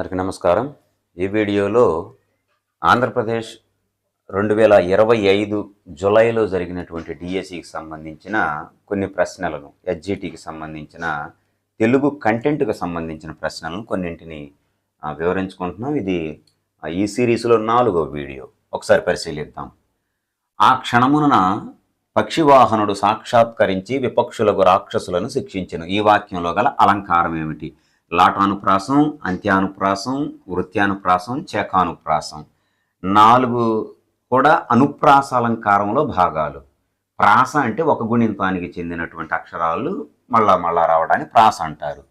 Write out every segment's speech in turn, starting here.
అందరికీ నమస్కారం. ఈ వీడియోలో ఆంధ్రప్రదేశ్ రెండు వేల ఇరవై ఐదు జులైలో జరిగినటువంటి డిఎస్సికి సంబంధించిన కొన్ని ప్రశ్నలను ఎస్జిటికి సంబంధించిన తెలుగు కంటెంట్కి సంబంధించిన ప్రశ్నలను కొన్నింటిని వివరించుకుంటున్నాం. ఇది ఈ సిరీస్లో నాలుగో వీడియో. ఒకసారి పరిశీలిద్దాం. ఆ క్షణమున పక్షివాహనుడు సాక్షాత్కరించి విపక్షులకు రాక్షసులను శిక్షించను. ఈ వాక్యంలో గల అలంకారం ఏమిటి లాటానుప్రాసం అంత్యానుప్రాసం వృత్యానుప్రాసం చేకానుప్రాసం నాలుగు కూడా అనుప్రాస అలంకారంలో భాగాలు. ప్రాస అంటే ఒక గుణింతానికి చెందినటువంటి అక్షరాలు మళ్ళా మళ్ళా రావడాన్ని ప్రాస అంటారు.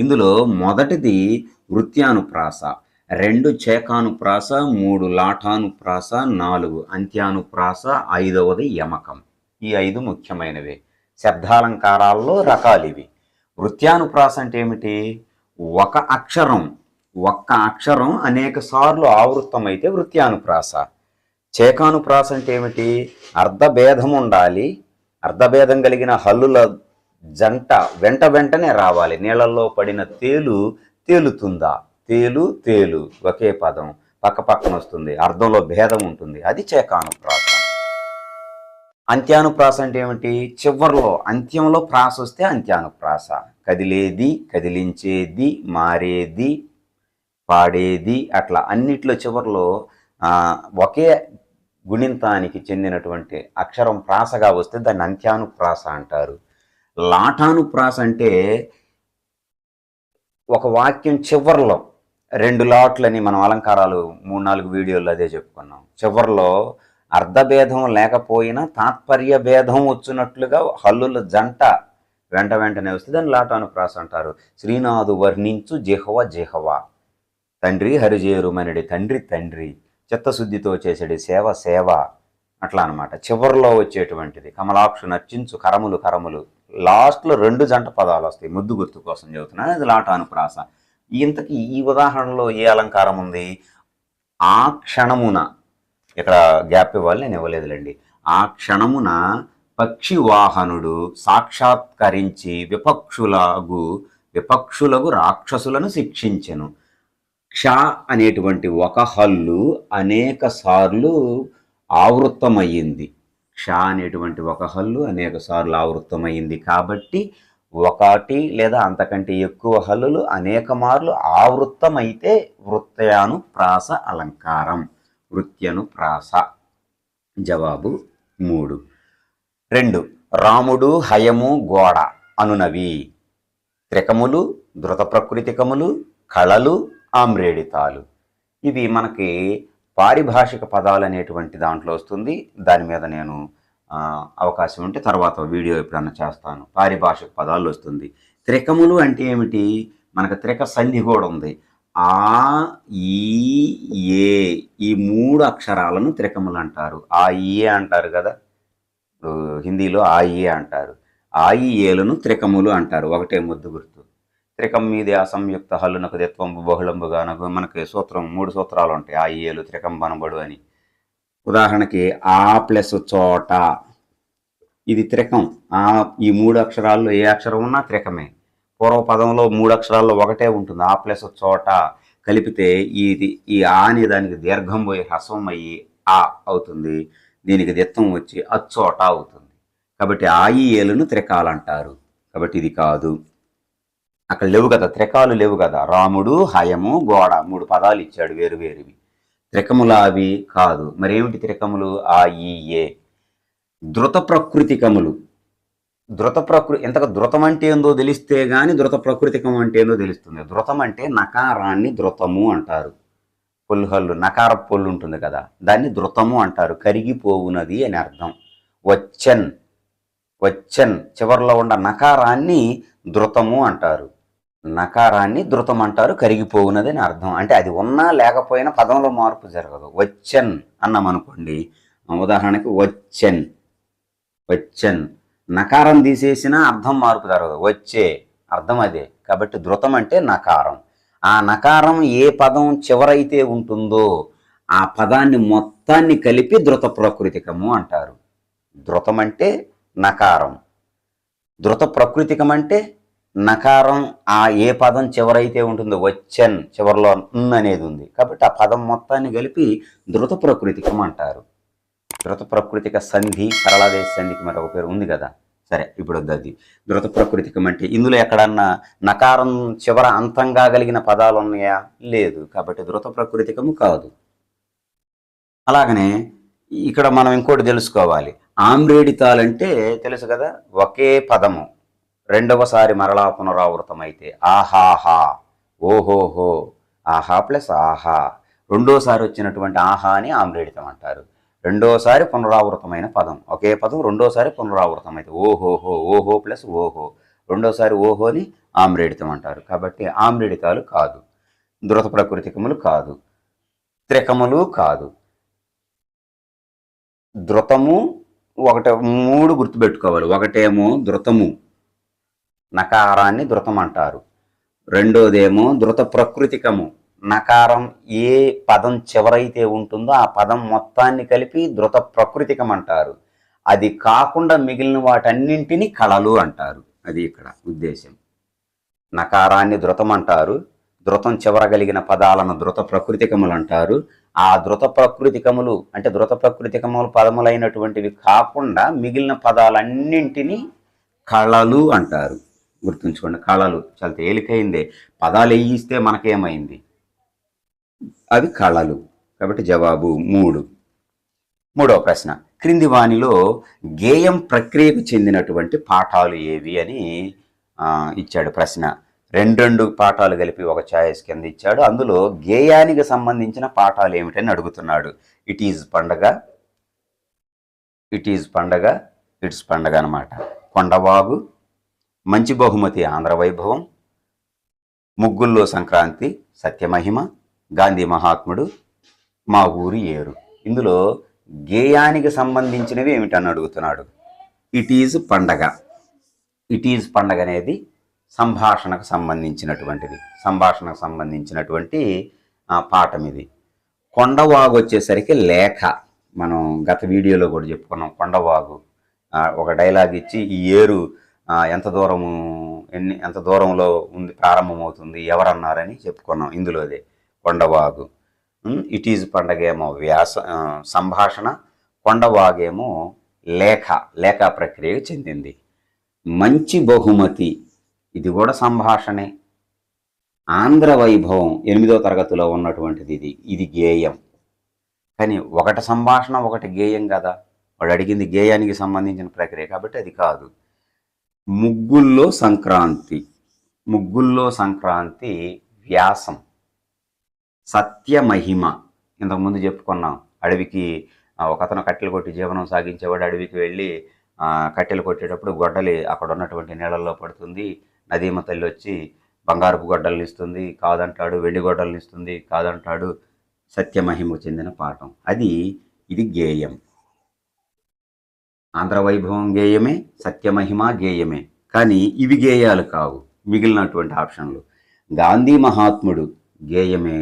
ఇందులో మొదటిది వృత్యానుప్రాస. రెండు చేకానుప్రాస మూడు లాఠానుప్రాస నాలుగు అంత్యానుప్రాస ఐదవది యమకం. ఈ ఐదు ముఖ్యమైనవి. శబ్దాలంకారాల్లో రకాలు ఇవి వృత్యానుప్రాస అంటే ఏమిటి? ఒక అక్షరం ఒక్క అక్షరం అనేక సార్లు ఆవృత్తమైతే వృత్యానుప్రాస. చేకానుప్రాస అంటే ఏమిటి? అర్ధభేదం ఉండాలి. అర్ధభేదం కలిగిన హల్లుల జంట వెంట వెంటనే రావాలి. నీళ్ళల్లో పడిన తేలు తేలుతుందా? తేలు తేలు. ఒకే పదం. పక్క పక్కన వస్తుంది. అర్థంలో భేదం ఉంటుంది. అది చేకానుప్రాస. అంత్యానుప్రాస అంటే ఏమిటి? చివర్లో అంత్యంలో ప్రాస వస్తే అంత్యానుప్రాస. కదిలేది కదిలించేది మారేది పాడేది అట్లా అన్నిట్లో చివర్లో ఒకే గుణింతానికి చెందినటువంటి అక్షరం ప్రాసగా వస్తే దాన్ని అంత్యానుప్రాస అంటారు. లాఠానుప్రాస అంటే ఒక వాక్యం చివరిలో రెండు లాట్లని మనం అలంకారాలు మూడు నాలుగు వీడియోలు అదే చెప్పుకున్నాం. చివర్లో అర్ధభేదం లేకపోయినా తాత్పర్య భేదం వచ్చినట్లుగా హల్లుల జంట వెంట వెంటనే వస్తే దాన్ని లాటానుప్రాస అంటారు. శ్రీనాథు వర్ణించు జిహవ జిహవ. తండ్రి హరిజేరుమనడి తండ్రి తండ్రి. చిత్తశుద్ధితో చేసేది సేవ సేవ. అట్లా అనమాట చివరిలో వచ్చేటువంటిది. కమలాక్షు నర్చించు కరములు కరములు. లాస్ట్లో రెండు జంట పదాలు వస్తాయి. ముద్దు గుర్తు కోసం చదువుతున్నాను అది లాటానుప్రాస ఇంతకీ ఈ ఉదాహరణలో ఏ అలంకారం ఉంది? ఆ క్షణమున. ఇక్కడ గ్యాప్ ఇవ్వాలి నేను ఇవ్వలేదులేండి. ఆ క్షణమున పక్షి వాహనుడు సాక్షాత్కరించి విపక్షులకు విపక్షులకు రాక్షసులను శిక్షించెను. క్ష అనేటువంటి ఒక హల్లు అనేక సార్లు ఆవృత్తమయ్యింది. క్ష అనేటువంటి ఒక హల్లు అనేక సార్లు ఆవృత్తమయ్యింది కాబట్టి ఒకటి లేదా అంతకంటే ఎక్కువ హల్లులు అనేక మార్లు ఆవృత్తమైతే వృత్తయాను ప్రాస అలంకారం. వృత్యను ప్రాస. జవాబు మూడు. రెండు రాముడు హయము గోడ అనునవి. త్రికములు ధృత ప్రకృతికములు కళలు ఆమ్రేడితాలు. ఇవి మనకి పారిభాషిక పదాలు అనేటువంటి దాంట్లో వస్తుంది. దాని మీద నేను అవకాశం ఉంటే తర్వాత వీడియో ఎప్పుడన్నా చేస్తాను. పారిభాషిక పదాలు వస్తుంది. త్రికములు అంటే ఏమిటి? మనకు త్రిక సంధి కూడా ఉంది. ఆ ఈ ఏ ఈ మూడు అక్షరాలను త్రికములు అంటారు. ఆ ఈ అంటారు కదా? హిందీలో ఆయి అంటారు. ఆయి ఏలను త్రికములు అంటారు. ఒకటే ముద్దు గుర్తు. త్రికం మీద అసంయుక్త హల్లునకు దిత్వంబు బహుళంబుగా నాకు మనకి సూత్రం మూడు సూత్రాలు ఉంటాయి. ఆయి ఏలు త్రికం బనబడు అని. ఉదాహరణకి ఆ ప్లస్ చోట. ఇది త్రికం. ఆ ఈ మూడు అక్షరాల్లో ఏ అక్షరం ఉన్నా త్రికమే. పూర్వపదంలో మూడు అక్షరాల్లో ఒకటే ఉంటుంది. ఆ ప్లస్ చోట కలిపితే ఇది ఈ ఆ అనే దానికి దీర్ఘం పోయి హ్రస్వం అయ్యి ఆ అవుతుంది. దీనికి దిత్తం వచ్చి అచ్చోట అవుతుంది. కాబట్టి ఆ ఈ ఏలును త్రికాలంటారు. కాబట్టి ఇది కాదు. అక్కడ లేవు కదా త్రికాలు లేవు కదా. రాముడు హయము గోడ మూడు పదాలు ఇచ్చాడు వేరు వేరువి. అవి కాదు. మరేమిటి త్రికములు? ఆ ఈ ఏ ధృత ప్రకృతికములు. ధృత ప్రకృతి ఎంతగా ధృతం అంటే ఏందో తెలిస్తే గాని ధృత ప్రకృతికం అంటే ఏందో తెలుస్తుంది. ధృతం అంటే నకారాన్ని ధృతము అంటారు. పొల్లుహల్లు నకార పొల్లు ఉంటుంది కదా దాన్ని ధృతము అంటారు కరిగిపోవునది అని అర్థం. వచ్చన్ వచ్చన్ చివరిలో ఉన్న నకారాన్ని ధృతము అంటారు. నకారాన్ని ధృతం అంటారు కరిగిపోవునది అని అర్థం. అంటే అది ఉన్నా లేకపోయినా పదంలో మార్పు జరగదు. వచ్చన్ అన్నాం అనుకోండి. ఉదాహరణకి వచ్చన్ వచ్చన్. నకారం తీసేసినా అర్థం మార్పు జరగదు. వచ్చే అర్థం అదే. కాబట్టి ధృతం అంటే నకారం. ఆ నకారం ఏ పదం చివరైతే ఉంటుందో ఆ పదాన్ని మొత్తాన్ని కలిపి ధృత ప్రకృతికము అంటారు. ధృతం అంటే నకారం. ధృత ప్రకృతికం అంటే నకారం ఆ ఏ పదం చివరైతే ఉంటుందో వచ్చన్ చివరిలో ఉన్ అనేది ఉంది. కాబట్టి ఆ పదం మొత్తాన్ని కలిపి ధృత ప్రకృతికం అంటారు. ధృత ప్రకృతిక సంధి సరళాదేశ సంధికి మరొక పేరు ఉంది కదా. సరే ఇప్పుడు అది. ధృత ప్రకృతికం అంటే ఇందులో ఎక్కడన్నా నకారం చివర అంతంగా కలిగిన పదాలు ఉన్నాయా? లేదు. కాబట్టి ధృత ప్రకృతికము కాదు. అలాగనే ఇక్కడ మనం ఇంకోటి తెలుసుకోవాలి. ఆమ్రేడితాలంటే తెలుసు కదా ఒకే పదము. రెండవసారి మరలా పునరావృతమైతే ఆహాహా ఓహోహో ఆహా ప్లస్ ఆహా. రెండోసారి వచ్చినటువంటి ఆహా అని ఆమ్రేడితం అంటారు. రెండోసారి పునరావృతమైన పదం. ఒకే పదం రెండోసారి పునరావృతమైతే ఓహోహో ఓహో ప్లస్ ఓహో. రెండోసారి ఓహోని ఆమ్రేడితం అంటారు. కాబట్టి ఆమ్రేడితాలు కాదు. ధృత ప్రకృతికములు కాదు. త్రికములు కాదు. ధృతము ఒకట మూడు గుర్తుపెట్టుకోవాలి. ఒకటేమో ధృతము. నకారాన్ని ధృతం అంటారు రెండోదేమో ధృత ప్రకృతికము. నకారం ఏ పదం చివరైతే ఉంటుందో ఆ పదం మొత్తాన్ని కలిపి ధృత ప్రకృతికం అంటారు. అది కాకుండా మిగిలిన వాటన్నింటినీ కళలు అంటారు. అది ఇక్కడ ఉద్దేశం నకారాన్ని ధృతం అంటారు. ధృతం చివరగలిగిన పదాలను ధృత ప్రకృతికములు అంటారు. ఆ ధృత ప్రకృతికములు అంటే ధృత ప్రకృతికములు పదములైనటువంటివి కాకుండా మిగిలిన పదాలన్నింటినీ కళలు అంటారు. గుర్తుంచుకోండి కళలు. చాలా తేలికైందే. పదాలు వేయిస్తే మనకేమైంది? అవి కళలు. కాబట్టి జవాబు మూడు. మూడవ ప్రశ్న. క్రింది వాణిలో గేయం ప్రక్రియకు చెందినటువంటి పాఠాలు ఏవి అని ఇచ్చాడు ప్రశ్న. రెండు రెండు పాఠాలు కలిపి ఒక ఛాయిస్ కింద ఇచ్చాడు. అందులో గేయానికి సంబంధించిన పాఠాలు ఏమిటని అడుగుతున్నాడు. ఇట్ ఈజ్ పండగ ఇట్ ఈజ్ పండగ ఇట్స్ పండగ అనమాట కొండవాగు మంచి బహుమతి ఆంధ్ర వైభవం ముగ్గుల్లో సంక్రాంతి సత్యమహిమ గాంధీ మహాత్ముడు మా ఊరి ఏరు. ఇందులో గేయానికి సంబంధించినవి ఏమిటని అడుగుతున్నాడు. ఇట్ ఈజ్ పండగ. ఇట్ ఈజ్ పండగ అనేది సంభాషణకు సంబంధించినటువంటిది. సంభాషణకు సంబంధించినటువంటి పాఠం ఇది. కొండవాగు వచ్చేసరికి లేఖ. మనం గత వీడియోలో కూడా చెప్పుకున్నాం. కొండవాగు. ఒక డైలాగ్ ఇచ్చి ఈ ఏరు ఎంత దూరము ఎన్ని ఎంత దూరంలో ఉంది ప్రారంభమవుతుంది ఎవరన్నారని చెప్పుకున్నాం. ఇందులోదే. కొండవాగు. ఇట్ ఈజ్ పండగేమో వ్యాస సంభాషణ కొండవాగేమో లేఖ లేఖ ప్రక్రియకు చెందింది. మంచి బహుమతి ఇది కూడా సంభాషణే. ఆంధ్ర వైభవం ఎనిమిదో తరగతిలో ఉన్నటువంటిది ఇది ఇది గేయం. కానీ ఒకటి సంభాషణ ఒకటి గేయం కదా. వాడు అడిగింది గేయానికి సంబంధించిన ప్రక్రియ కాబట్టి అది కాదు. ముగ్గుల్లో సంక్రాంతి ముగ్గుల్లో సంక్రాంతి వ్యాసం. సత్యమహిమ. ఇంతకుముందు చెప్పుకున్నాం. అడవికి ఒకతను కట్టెలు కొట్టి జీవనం సాగించేవాడు అడవికి వెళ్ళి కట్టెలు కొట్టేటప్పుడు గొడ్డలి అక్కడ ఉన్నటువంటి నీళ్ళల్లో పడుతుంది. నదీమ తల్లి వచ్చి బంగారపు గొడ్డలను ఇస్తుంది. కాదంటాడు వెండి గొడ్డలను ఇస్తుంది. కాదంటాడు సత్యమహిమ చెందిన పాఠం. అది ఇది గేయం. ఆంధ్ర వైభవం గేయమే సత్యమహిమ గేయమే. కానీ ఇవి గేయాలు కావు. మిగిలినటువంటి ఆప్షన్లు. గాంధీ మహాత్ముడు గేయమే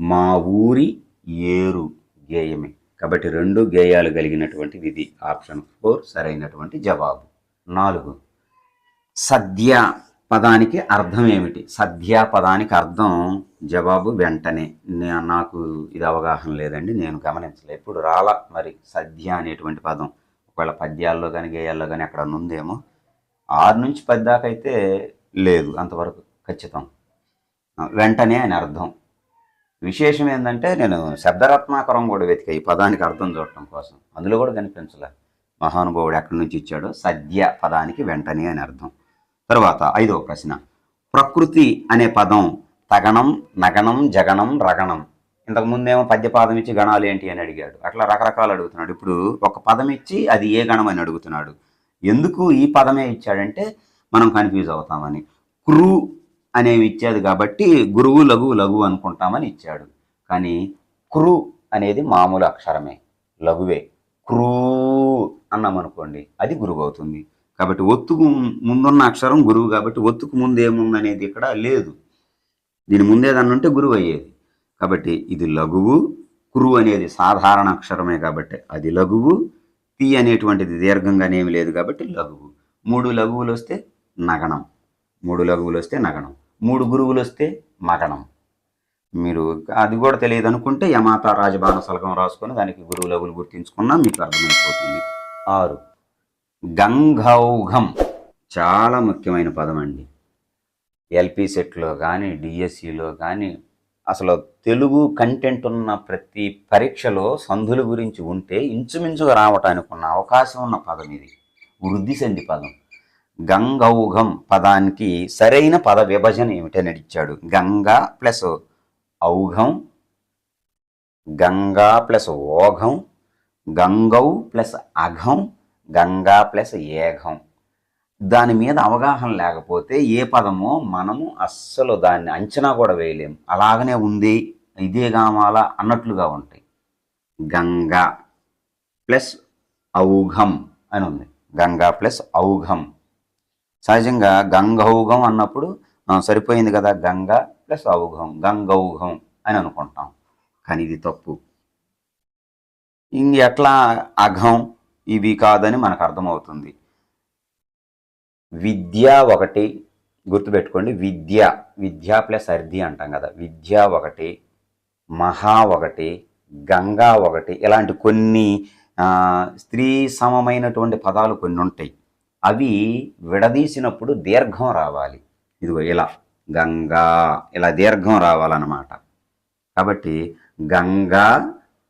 మా ఊరి ఏరు గేయమే. కాబట్టి రెండు గేయాలు కలిగినటువంటిది ఇది ఆప్షన్ ఫోర్ సరైనటువంటి జవాబు. నాలుగు సద్య పదానికి అర్థం ఏమిటి? సద్య పదానికి అర్థం జవాబు వెంటనే. నాకు ఇది అవగాహన లేదండి నేను గమనించలేదు ఇప్పుడు రాల మరి సద్య అనేటువంటి పదం. ఒకవేళ పద్యాల్లో కానీ గేయాల్లో కానీ అక్కడ ఉందేమో. ఆరు నుంచి పది దాకా అయితే లేదు అంతవరకు ఖచ్చితం. వెంటనే అని అర్థం. విశేషం ఏంటంటే నేను శబ్దరత్నాకరం కూడా వెతికా ఈ పదానికి అర్థం చూడటం కోసం. అందులో కూడా కనిపించలే. మహానుభావుడు ఎక్కడి నుంచి ఇచ్చాడో? సద్య పదానికి వెంటనే అని అర్థం. తర్వాత ఐదవ ప్రశ్న. ప్రకృతి అనే పదం తగణం నగణం జగణం రగణం. ఇంతకు ముందేమో పద్యపాదం ఇచ్చి గణాలు ఏంటి అని అడిగాడు. అట్లా రకరకాలు అడుగుతున్నాడు. ఇప్పుడు ఒక పదం ఇచ్చి అది ఏ గణం అని అడుగుతున్నాడు. ఎందుకు ఈ పదమే ఇచ్చాడంటే మనం కన్ఫ్యూజ్ అవుతామని. క్రూ అనేవి ఇచ్చేది కాబట్టి గురువు లఘు లఘు అనుకుంటామని ఇచ్చాడు. కానీ క్రూ అనేది మామూలు అక్షరమే. లఘువే. క్రూ అన్నామనుకోండి అది గురువు అవుతుంది. కాబట్టి ఒత్తుకు ముందున్న అక్షరం గురువు కాబట్టి ఒత్తుకు ముందు ఏముందనేది ఇక్కడ లేదు. దీని ముందేదన్న ఉంటే గురువు అయ్యేది. కాబట్టి ఇది లఘువు కురు అనేది సాధారణ అక్షరమే కాబట్టి అది లఘువు పి అనేటువంటిది దీర్ఘంగానేమి లేదు కాబట్టి లఘువు. మూడు లఘువులు వస్తే నగణం మూడు లఘువులు వస్తే నగణం మూడు గురువులు వస్తే మగణం మీరు అది కూడా తెలియదు అనుకుంటే యమాత రాజబాణ సలకం రాసుకొని దానికి గురువు లఘువులు గుర్తించుకున్నా మీకు అర్థమైపోతుంది. ఆరు గంగౌఘం చాలా ముఖ్యమైన పదం అండి ఎల్పి సెట్లో కానీ డిఎస్సిలో కానీ అసలు తెలుగు కంటెంట్ ఉన్న ప్రతి పరీక్షలో సంధుల గురించి ఉంటే ఇంచుమించుగా రావటానికి ఉన్న అవకాశం ఉన్న పదం ఇది. వృద్ధి సంధి పదం. గంగౌఘం పదానికి సరైన పద విభజన ఏమిటని అడిచాడు గంగా ప్లస్ ఔఘం గంగా ప్లస్ ఓఘం గంగౌ ప్లస్ అఘం గంగా ప్లస్ ఏఘం. దాని మీద అవగాహన లేకపోతే ఏ పదమో మనము అస్సలు దాన్ని అంచనా కూడా వేయలేం. అలాగనే ఉంది. ఇదే కావాలా అన్నట్లుగా ఉంటాయి. గంగా ప్లస్ ఔఘం అని ఉంది. గంగా ప్లస్ ఔఘం. సహజంగా గంగౌఘం అన్నప్పుడు సరిపోయింది కదా గంగా ప్లస్ ఔఘం గంగౌఘం అని అనుకుంటాం. కానీ ఇది తప్పు. ఇంక ఎట్లా అఘం? ఇవి కాదని మనకు అర్థమవుతుంది. విద్య ఒకటి గుర్తుపెట్టుకోండి. విద్య విద్య ప్లస్ అర్ధి అంటాం కదా. విద్య ఒకటి మహా ఒకటి గంగా ఒకటి ఇలాంటి కొన్ని స్త్రీ సమమైనటువంటి పదాలు కొన్ని ఉంటాయి. అవి విడదీసినప్పుడు దీర్ఘం రావాలి. ఇదిగో ఇలా గంగా ఇలా దీర్ఘం రావాలన్నమాట. కాబట్టి గంగా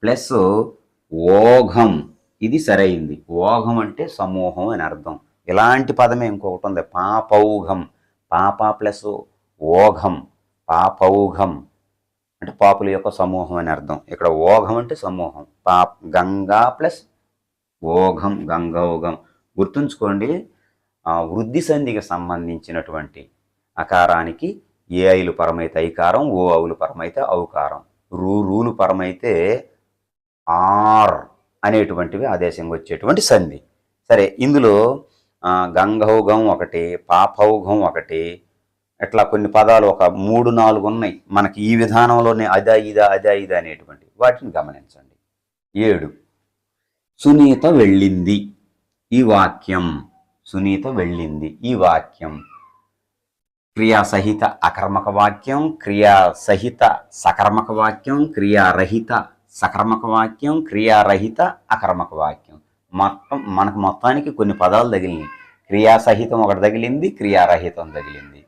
ప్లస్ ఓఘం ఇది సరైంది. ఓఘం అంటే సమూహం అని అర్థం. ఇలాంటి పదమే ఇంకొకటి ఉంది. పాపౌఘం పాప ప్లస్ ఓఘం పాపౌఘం. అంటే పాపుల యొక్క సమూహం అని అర్థం. ఇక్కడ ఓఘం అంటే సమూహం. పా గంగా ప్లస్ ఓఘం గంగౌఘం. గుర్తుంచుకోండి ఆ, వృద్ధి సంధికి సంబంధించినటువంటి అకారానికి ఏ ఐలు పరమైతే ఐకారం ఓ అవులు పరమైతే ఔకారం. రూ రూలు పరమైతే ఆర్ అనేటువంటివి ఆదేశంగా వచ్చేటువంటి సంధి. సరే ఇందులో ఆ, గంగౌఘం ఒకటి పాపౌఘం ఒకటి ఇట్లా కొన్ని పదాలు ఒక మూడు నాలుగు ఉన్నాయి. మనకి ఈ విధానంలోనే అదా ఇదా అదా ఇదా అనేటువంటి వాటిని గమనించండి. ఏడు. సునీత వెళ్ళింది. ఈ వాక్యం సునీత వెళ్ళింది. ఈ వాక్యం క్రియాసహిత అకర్మక వాక్యం క్రియాసహిత సకర్మక వాక్యం క్రియారహిత సకర్మక వాక్యం క్రియారహిత అకర్మక వాక్యం. మొత్తం మనకు మొత్తానికి కొన్ని పదాలు తగిలినాయి. క్రియాసహితం ఒకటి తగిలింది క్రియారహితం తగిలింది.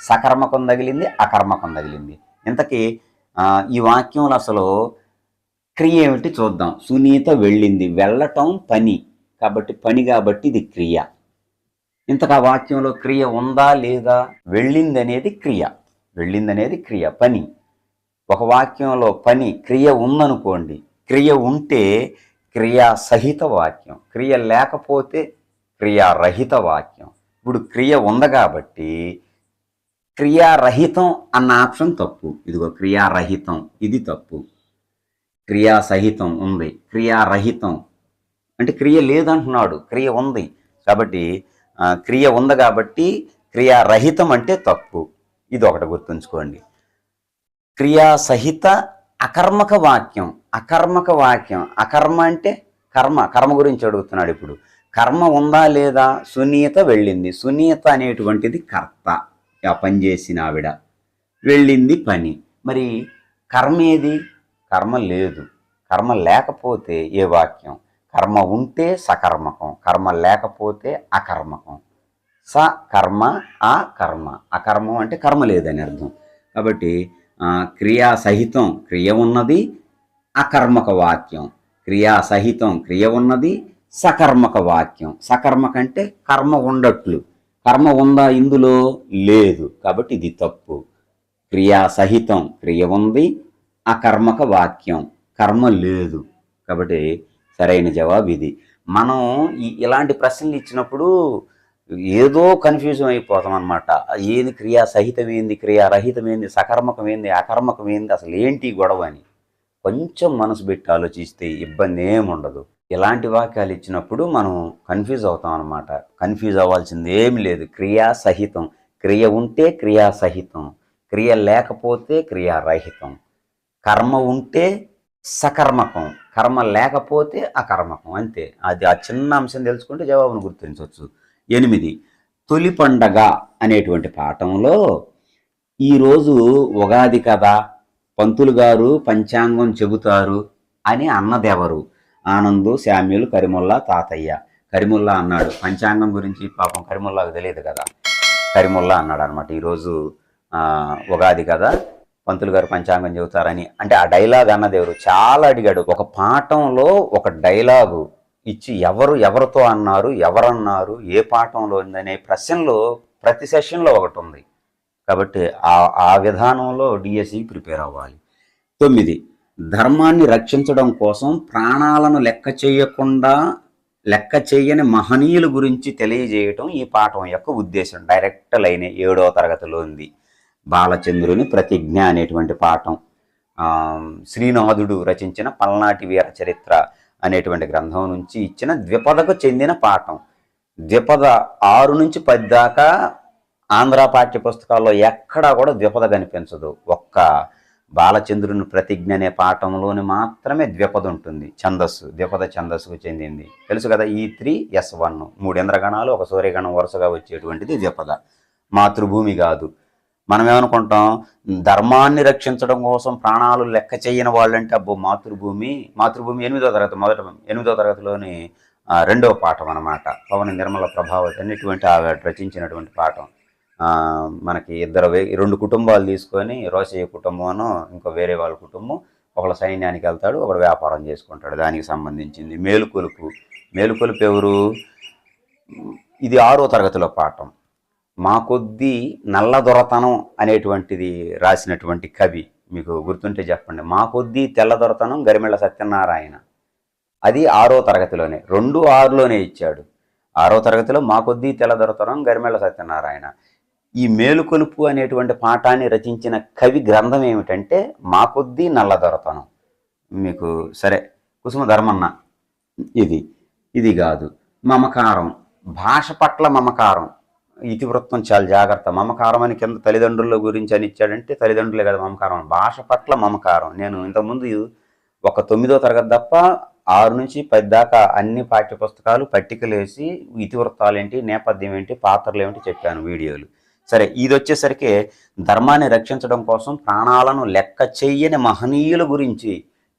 సకర్మకం తగిలింది అకర్మకం తగిలింది. ఇంతకీ ఈ వాక్యంలో అసలు క్రియ ఏమిటి చూద్దాం. సునీత వెళ్ళింది. వెళ్ళటం పని. కాబట్టి పని కాబట్టి ఇది క్రియ. ఇంతకా వాక్యంలో క్రియ ఉందా లేదా? వెళ్ళింది అనేది క్రియ. వెళ్ళింది అనేది క్రియ పని. ఒక వాక్యంలో పని క్రియ ఉందనుకోండి క్రియ ఉంటే క్రియా సహిత వాక్యం. క్రియ లేకపోతే క్రియారహిత వాక్యం. ఇప్పుడు క్రియ ఉంది కాబట్టి క్రియారహితం అన్న ఆప్షన్ తప్పు. ఇదిగో క్రియారహితం ఇది తప్పు. క్రియాసహితం ఉంది. క్రియారహితం అంటే క్రియ లేదంటున్నాడు. క్రియ ఉంది. కాబట్టి క్రియ ఉంది కాబట్టి క్రియారహితం అంటే తప్పు. ఇది ఒకటి గుర్తుంచుకోండి. క్రియాసహిత అకర్మక వాక్యం. అకర్మక వాక్యం. అకర్మ అంటే కర్మ. కర్మ గురించి అడుగుతున్నాడు ఇప్పుడు. కర్మ ఉందా లేదా? సునీత వెళ్ళింది. సునీత అనేటువంటిది కర్త. ఆ పని చేసిన ఆవిడ. వెళ్ళింది పని. మరి కర్మ ఏది? కర్మ లేదు. కర్మ లేకపోతే ఏ వాక్యం? కర్మ ఉంటే సకర్మకం కర్మ లేకపోతే అకర్మకం. స కర్మ ఆ కర్మ అకర్మం అంటే కర్మ లేదని అర్థం. కాబట్టి క్రియా సహితం క్రియ ఉన్నది అకర్మక వాక్యం. క్రియా సహితం క్రియ ఉన్నది సకర్మక వాక్యం. సకర్మక అంటే కర్మ ఉండట్లు. కర్మ ఉందా ఇందులో? లేదు. కాబట్టి ఇది తప్పు. క్రియా సహితం క్రియ ఉంది అకర్మక వాక్యం. కర్మ లేదు. కాబట్టి సరైన జవాబు ఇది. మనం ఇలాంటి ప్రశ్నలు ఇచ్చినప్పుడు ఏదో కన్ఫ్యూజన్ అయిపోతాం అనమాట ఏది క్రియా సహితం ఏంది సకర్మకమైంది ఏంది సకర్మకం ఏంది అకర్మకం ఏంది అసలు ఏంటి గొడవ అని కొంచెం మనసు పెట్టి ఆలోచిస్తే ఇబ్బంది ఏముండదు ఇలాంటి వాక్యాలు ఇచ్చినప్పుడు మనం కన్ఫ్యూజ్ అవుతాం అనమాట కన్ఫ్యూజ్ అవ్వాల్సింది ఏమి లేదు. క్రియా సహితం. క్రియ ఉంటే క్రియా సహితం. క్రియ లేకపోతే క్రియారహితం కర్మ ఉంటే సకర్మకం. కర్మ లేకపోతే అకర్మకం అంతే. అది ఆ చిన్న అంశం తెలుసుకుంటే జవాబును గుర్తించవచ్చు. ఎనిమిది తొలి పండగ అనేటువంటి పాఠంలో ఈరోజు ఉగాది కదా పంతులు గారు పంచాంగం చెబుతారు అని అన్నదెవరు? ఆనందు శామ్యులు కరిముల్లా తాతయ్య. కరిముల్లా అన్నాడు. పంచాంగం గురించి పాపం కరిముల్లాకు తెలియదు కదా. కరిముల్లా అన్నాడు అనమాట ఈరోజు ఉగాది కదా. పంతులు గారు పంచాంగం చెబుతారని. అంటే ఆ డైలాగ్ అన్నదేవరు చాలా అడిగాడు. ఒక పాఠంలో ఒక డైలాగు ఇచ్చి ఎవరు ఎవరితో అన్నారు ఎవరన్నారు ఏ పాఠంలో ఉందనే ప్రశ్నలో ప్రతి సెషన్లో ఒకటి ఉంది. కాబట్టి ఆ ఆ విధానంలో డిఎస్సి ప్రిపేర్ అవ్వాలి. తొమ్మిది ధర్మాన్ని రక్షించడం కోసం ప్రాణాలను లెక్క చేయకుండా లెక్క చేయని మహనీయుల గురించి తెలియజేయటం ఈ పాఠం యొక్క ఉద్దేశం. డైరెక్ట్ లైనే ఏడవ తరగతిలో ఉంది. బాలచంద్రుని ప్రతిజ్ఞ అనేటువంటి పాఠం శ్రీనాథుడు రచించిన పల్నాటి వీర చరిత్ర అనేటువంటి గ్రంథం నుంచి ఇచ్చిన ద్విపదకు చెందిన పాఠం. ద్విపద ఆరు నుంచి పది దాకా ఆంధ్ర పాఠ్య పుస్తకాల్లో ఎక్కడా కూడా ద్విపద కనిపించదు. ఒక్క బాలచంద్రుని ప్రతిజ్ఞ అనే పాఠంలోని మాత్రమే ద్విపద ఉంటుంది. ఛందస్సు ద్విపద ఛందస్సుకు చెందింది. తెలుసు కదా ఈ త్రీ ఎస్ వన్. మూడు ఇంద్రగణాలు ఒక సూర్యగణం వరుసగా వచ్చేటువంటిది ద్విపద. మాతృభూమి కాదు. మనం ఏమనుకుంటాం ధర్మాన్ని రక్షించడం కోసం ప్రాణాలు లెక్క చేయని వాళ్ళంటే అబ్బో మాతృభూమి మాతృభూమి ఎనిమిదో తరగతి మొదట ఎనిమిదో తరగతిలోని రెండవ పాఠం అన్నమాట. పవన నిర్మల ప్రభావతి అనేటువంటి ఆవిడ రచించినటువంటి పాఠం. మనకి ఇద్దరు రెండు కుటుంబాలు తీసుకొని రోసయ్య కుటుంబం ఇంకో వేరే వాళ్ళ కుటుంబం ఒకళ్ళ సైన్యానికి వెళ్తాడు ఒకడు వ్యాపారం చేసుకుంటాడు. దానికి సంబంధించింది మేలుకొలుపు. మేలుకొలుపు ఎవరు? ఇది ఆరో తరగతిలో పాఠం. మా కొద్దీ నల్ల దొరతనం అనేటువంటిది రాసినటువంటి కవి. మీకు గుర్తుంటే చెప్పండి. మా కొద్దీ తెల్ల దొరతనం గరిమెళ్ళ సత్యనారాయణ. అది ఆరో తరగతిలోనే రెండు ఆరులోనే ఇచ్చాడు. ఆరో తరగతిలో మా కొద్దీ తెల్ల దొరతనం గరిమెళ్ళ సత్యనారాయణ. ఈ మేలుకొలుపు అనేటువంటి పాఠాన్ని రచించిన కవి గ్రంథం ఏమిటంటే మా కొద్దీ నల్ల దొరతనం మీకు సరే కుసుమ ధర్మన్న ఇది ఇది కాదు. మమకారం. భాష పట్ల మమకారం. ఇతివృత్తం చాలా జాగ్రత్త. మమకారం అని కింద తల్లిదండ్రుల గురించి అని ఇచ్చాడంటే తల్లిదండ్రులే కదా మమకారం. భాష పట్ల మమకారం. నేను ఇంతకుముందు ఒక తొమ్మిదో తరగతి తప్ప ఆరు నుంచి పది దాకా అన్ని పాఠ్య పుస్తకాలు పట్టికలు వేసి ఇతివృత్తాలు ఏంటి నేపథ్యం ఏంటి పాత్రలు ఏమిటి చెప్పాను వీడియోలు. సరే ఇది వచ్చేసరికి ధర్మాన్ని రక్షించడం కోసం ప్రాణాలను లెక్క చెయ్యని మహనీయుల గురించి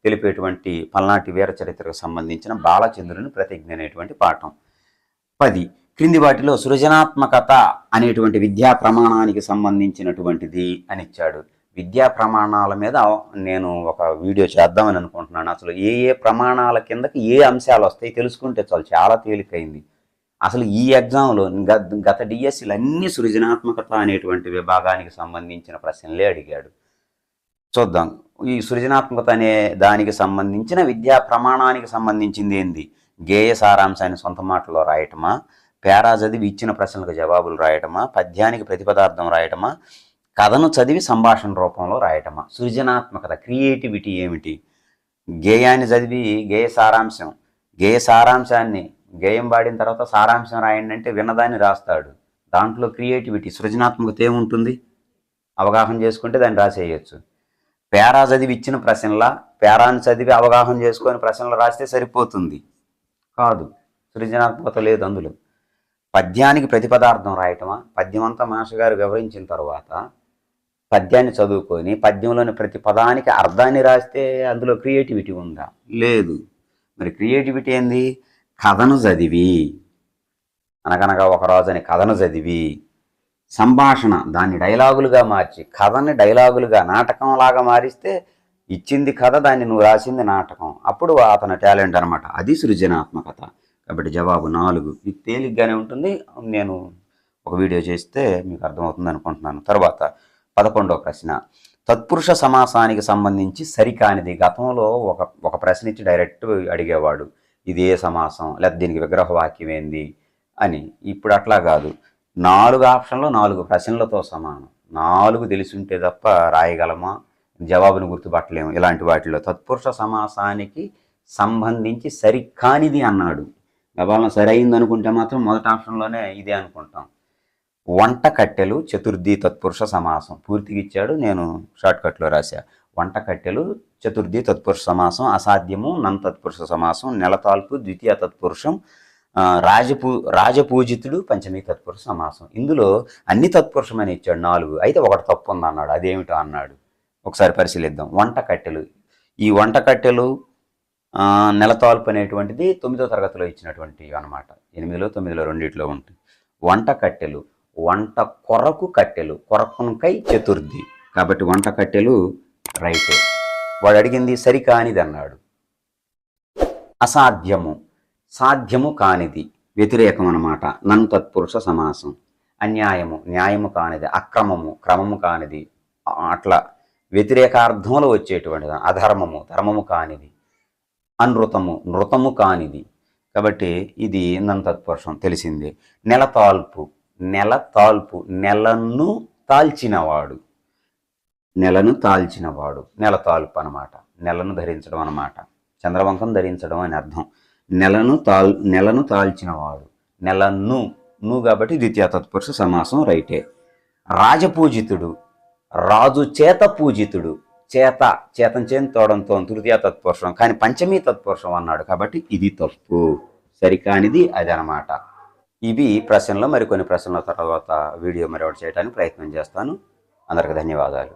తెలిపేటువంటి పల్నాటి వీర చరిత్రకు సంబంధించిన బాలచంద్రుని ప్రతిజ్ఞ అనేటువంటి పాఠం. పది క్రింది వాటిలో సృజనాత్మకత అనేటువంటి విద్యా ప్రమాణానికి సంబంధించినటువంటిది అని ఇచ్చాడు. విద్యా ప్రమాణాల మీద నేను ఒక వీడియో చేద్దామని అనుకుంటున్నాను. అసలు ఏ ఏ ప్రమాణాల కిందకి ఏ అంశాలు వస్తాయి తెలుసుకుంటే చాలు చాలా తేలికైంది. అసలు ఈ ఎగ్జామ్లో గత గత డిఎస్సీలు అన్ని సృజనాత్మకత అనేటువంటి విభాగానికి సంబంధించిన ప్రశ్నలే అడిగాడు. చూద్దాం. ఈ సృజనాత్మకత అనే దానికి సంబంధించిన విద్యా ప్రమాణానికి సంబంధించింది ఏంది? గేయ సారాంశాన్ని సొంత మాటలో రాయటమా? పేరా చదివి ఇచ్చిన ప్రశ్నలకు జవాబులు రాయటమా? పద్యానికి ప్రతిపదార్థం రాయటమా? కథను చదివి సంభాషణ రూపంలో రాయటమా? సృజనాత్మకత క్రియేటివిటీ ఏమిటి? గేయాన్ని చదివి గేయ సారాంశం. గేయ సారాంశాన్ని గేయం పాడిన తర్వాత సారాంశం రాయండి అంటే విన్నదాన్ని రాస్తాడు. దాంట్లో క్రియేటివిటీ సృజనాత్మకత ఏముంటుంది? అవగాహన చేసుకుంటే దాన్ని రాసేయచ్చు. పేరా చదివి ఇచ్చిన ప్రశ్నలా పేరాన్ని చదివి అవగాహన చేసుకొని ప్రశ్నలు రాస్తే సరిపోతుంది. కాదు. సృజనాత్మకత లేదు అందులో. పద్యానికి ప్రతిపదార్థం రాయటమా? పద్యమంతా అంతా మాస్టర్ గారు వివరించిన తర్వాత పద్యాన్ని చదువుకొని పద్యంలోని ప్రతి పదానికి అర్థాన్ని రాస్తే అందులో క్రియేటివిటీ ఉందా? లేదు. మరి క్రియేటివిటీ ఏంది? కథను చదివి. అనగనగా ఒక రోజుని కథను చదివి. సంభాషణ దాన్ని డైలాగులుగా మార్చి కథని డైలాగులుగా నాటకంలాగా మారిస్తే ఇచ్చింది కథ దాన్ని నువ్వు రాసింది నాటకం. అప్పుడు అతని టాలెంట్ అనమాట అది సృజనాత్మకత. కాబట్టి జవాబు నాలుగు. మీకు తేలిగ్గానే ఉంటుంది. నేను ఒక వీడియో చేస్తే మీకు అర్థమవుతుంది అనుకుంటున్నాను. తర్వాత పదకొండవ ప్రశ్న. తత్పురుష సమాసానికి సంబంధించి సరికానిది. గతంలో ఒక ఒక ప్రశ్న ఇచ్చి డైరెక్ట్ అడిగేవాడు ఇది ఏ సమాసం? లేదా దీనికి విగ్రహ వాక్యం ఏంది? అని. ఇప్పుడు అట్లా కాదు. నాలుగు ఆప్షన్లు నాలుగు ప్రశ్నలతో సమానం. నాలుగు తెలిసి ఉంటే తప్ప రాయగలమా? జవాబును గుర్తుపట్టలేము. ఇలాంటి వాటిలో తత్పురుష సమాసానికి సంబంధించి సరికానిది అన్నాడు. గబాలను సరైంది అనుకుంటే మాత్రం మొదటి ఆప్షన్లోనే ఇదే అనుకుంటాం. వంట కట్టెలు చతుర్థి తత్పురుష సమాసం. పూర్తిగా ఇచ్చాడు నేను షార్ట్కట్లో రాశా. వంట కట్టెలు చతుర్థి తత్పురుష సమాసం అసాధ్యము నన్ తత్పురుష సమాసం నెలతాల్పు ద్వితీయ తత్పురుషం రాజపూ రాజపూజితుడు పంచమీ తత్పురుష సమాసం. ఇందులో అన్ని తత్పురుషమని ఇచ్చాడు నాలుగు. అయితే ఒకటి తప్పు ఉంది అన్నాడు అదేమిటో అన్నాడు. ఒకసారి పరిశీలిద్దాం. వంట కట్టెలు. ఈ వంట కట్టెలు నెలతాల్పు అనేటువంటిది తొమ్మిదో తరగతిలో ఇచ్చినటువంటి అన్నమాట. ఎనిమిదిలో తొమ్మిదిలో రెండిట్లో ఉంటుంది. వంట కట్టెలు వంట కొరకు కట్టెలు కొరకునకై చతుర్థి. కాబట్టి వంట కట్టెలు రైటే వాడు అడిగింది సరికానిది అన్నాడు అసాధ్యము. సాధ్యము కానిది. వ్యతిరేకం అన్నమాట నన్ను తత్పురుష సమాసం. అన్యాయము న్యాయము కానిది. అక్రమము క్రమము కానిది. అట్లా వ్యతిరేకార్థంలో వచ్చేటువంటిది. అధర్మము ధర్మము కానిది. అనృతము నృతము కానిది. కాబట్టి ఇది నన్ను తత్పురుషం తెలిసిందే. నెల తాల్పు నెల తాల్పు నెలను తాల్చినవాడు. నెలను తాల్చినవాడు నెల తాల్పు అనమాట నెలను ధరించడం అనమాట చంద్రవంకం ధరించడం అని అర్థం. నెలను తాల్ నెలను తాల్చినవాడు. నెలను ను కాబట్టి ద్వితీయ తత్పురుష సమాసం రైటే. రాజపూజితుడు రాజు చేత పూజితుడు. చేత చేతం తోడంతో తృతీయ తత్పురుషం. కానీ పంచమీ తత్పురుషం అన్నాడు కాబట్టి ఇది తప్పు. సరికానిది అది అనమాట ఇవి ప్రశ్నలు మరికొన్ని ప్రశ్నల తర్వాత వీడియో మరొకటి చేయడానికి ప్రయత్నం చేస్తాను. అందరికి ధన్యవాదాలు.